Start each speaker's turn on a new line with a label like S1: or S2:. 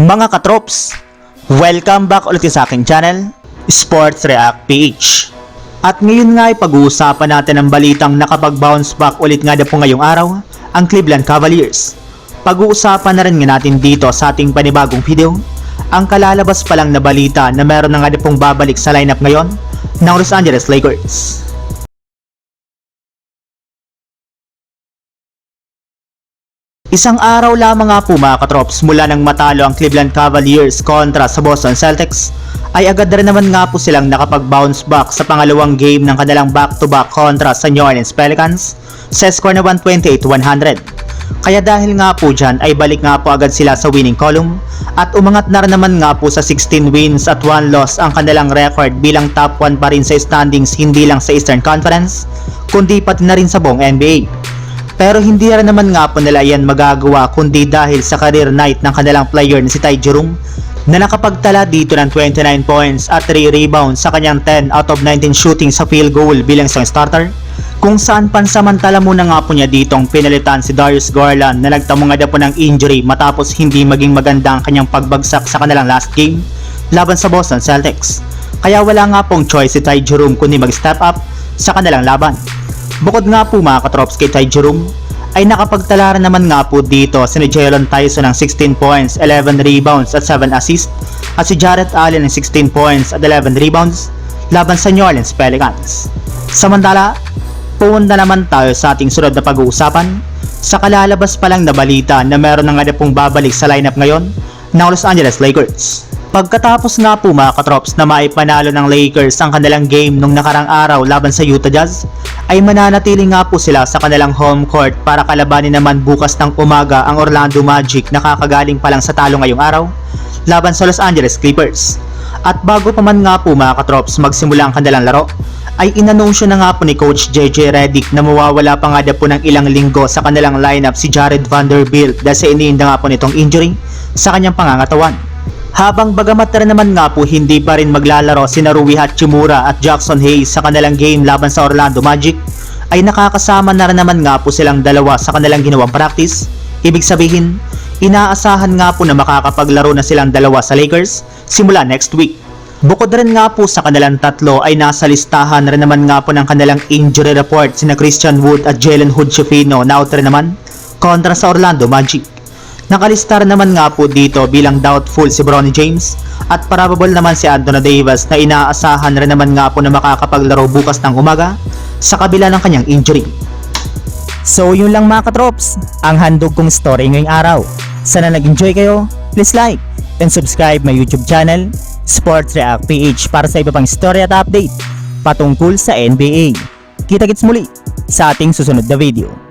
S1: Mga katrops, welcome back ulit sa aking channel, Sports React PH. At ngayon nga ay pag-uusapan natin ang balitang nakapag-bounce back ulit nga na po ngayong araw, ang Cleveland Cavaliers. Pag-uusapan na rin nga natin dito sa ating panibagong video, ang kalalabas pa lang na balita na meron na nga na pong babalik sa lineup ngayon ng Los Angeles Lakers. Isang araw lamang nga po mga katrops mula nang matalo ang Cleveland Cavaliers kontra sa Boston Celtics ay agad rin naman nga po silang nakapag-bounce back sa pangalawang game ng kanilang back-to-back kontra sa New Orleans Pelicans sa score na 128-100. Kaya dahil nga po dyan ay balik nga po agad sila sa winning column at umangat na rin naman nga po sa 16 wins at 1 loss ang kanilang record bilang top 1 pa rin sa standings hindi lang sa Eastern Conference kundi pati na rin sa buong NBA. Pero hindi rin naman nga po nila yan magagawa kundi dahil sa career night ng kanilang player na si Ty Jerome na nakapagtala dito ng 29 points at 3 rebounds sa kanyang 10 out of 19 shooting sa field goal bilang isang starter kung saan pansamantala muna nga po niya ditong pinalitan si Darius Garland na nagtamo nga po ng injury matapos hindi maging maganda ang kanyang pagbagsak sa kanilang last game laban sa Boston Celtics. Kaya wala nga pong choice si Ty Jerome kundi mag-step up sa kanilang laban. Bukod nga po mga katrops kay Ty Jerome, ay nakapagtala naman nga po dito si Jalen Tyson ng 16 points, 11 rebounds at 7 assists at si Jarrett Allen ng 16 points at 11 rebounds laban sa New Orleans Pelicans. Samantala, pumunta naman tayo sa ating sunod na pag-uusapan sa kalalabas pa lang na balita na meron na nga pong babalik sa lineup ngayon ng Los Angeles Lakers. Pagkatapos nga po mga katrops na maipanalo ng Lakers ang kanilang game nung nakarang araw laban sa Utah Jazz, ay mananatili nga po sila sa kanilang home court para kalabanin naman bukas ng umaga ang Orlando Magic na kakagaling pa lang sa talo ngayong araw laban sa Los Angeles Clippers. At bago pa man nga po mga katrops magsimula ang kanilang laro, ay inanunsyo na nga po ni Coach JJ Redick na mawawala pa nga po ng ilang linggo sa kanilang lineup si Jared Vanderbilt dahil sa iniinda nga po nitong injury sa kanyang pangangatawan. Habang bagamat na naman nga po hindi pa rin maglalaro si Rui Hachimura at Jackson Hayes sa kanilang game laban sa Orlando Magic, ay nakakasama na rin naman nga po silang dalawa sa kanilang ginawang practice. Ibig sabihin, inaasahan nga po na makakapaglaro na silang dalawa sa Lakers simula next week. Bukod rin nga po sa kanilang tatlo ay nasa listahan rin naman nga po ng kanilang injury report sina Christian Wood at Jalen Hood Schifino na out rin naman kontra sa Orlando Magic. Nakalista rin naman nga po dito bilang doubtful si Bronny James at probable naman si Anthony Davis na inaasahan rin naman nga po na makakapaglaro bukas ng umaga sa kabila ng kanyang injury.
S2: So yun lang mga katrops, ang handog kong story ngayong araw. Sana nag-enjoy kayo, please like and subscribe my YouTube channel, Sports React PH para sa iba pang story at update patungkol sa NBA. Kita-kits muli sa ating susunod na video.